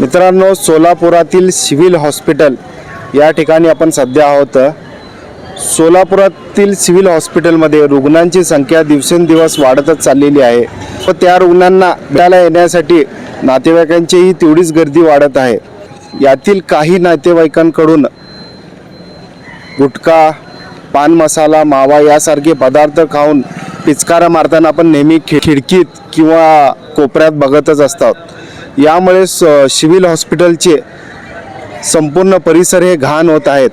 मित्रांनो सोलापुरातील civil hospital या ठिकाणी आपण सध्या आहोत. सोलापुरातील सिव्हिल हॉस्पिटलमध्ये रुग्णांची संख्या दिवसेंदिवस वाढतच चाललेली आहे. व त्या रुग्णांना भेटायला येण्यासाठी नातेवाईकांचीही तेवढीच गर्दी वाढत आहे. यातील काही नातेवाईकांकडून गुटखा पान मसाला मावा यासारखे पदार्थ खाऊन पिचकारा मारताना आपण नेहमी खि खिडकीत किंवा कोपऱ्यात बघतच असतात. यामुळे स सिव्हिल हॉस्पिटलचे संपूर्ण परिसर हे घाण होत आहेत.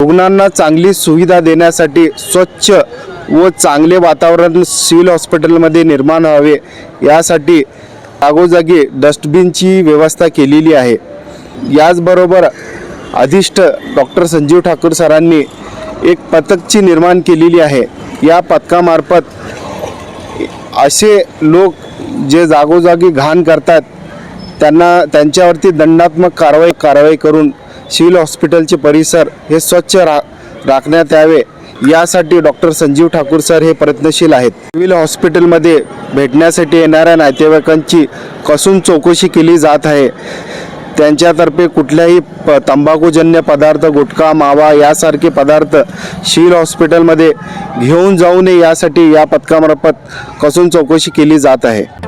रुग्णांना चांगली सुविधा देण्यासाठी स्वच्छ व चांगले वातावरण सिव्हिल हॉस्पिटलमध्ये निर्माण व्हावे यासाठी जागोजागी डस्टबिनची व्यवस्था केलेली आहे. याचबरोबर अधिष्ठ डॉक्टर संजीव ठाकूर सरांनी एक पथकची निर्माण केलेली आहे. या पथकामार्फत असे लोक जे जागोजागी घाण करतात त्यांना त्यांच्यावरती दंडात्मक कारवाई कारवाई करून सिव्हिल हॉस्पिटलचे परिसर हे स्वच्छ रा राखण्यात यावे. यासाठी डॉक्टर संजीव ठाकूर सर हे प्रयत्नशील आहेत. सिव्हिल हॉस्पिटलमध्ये भेटण्यासाठी येणाऱ्या नातेवाईकांची कसून चौकशी केली जात आहे. त्यांच्यातर्फे कुठल्याही प तंबाखूजन्य पदार्थ गुटखा मावा यासारखे पदार्थ शिल हॉस्पिटलमध्ये घेऊन जाऊ नये यासाठी या पथकामार्फत कसून चौकशी केली जात आहे.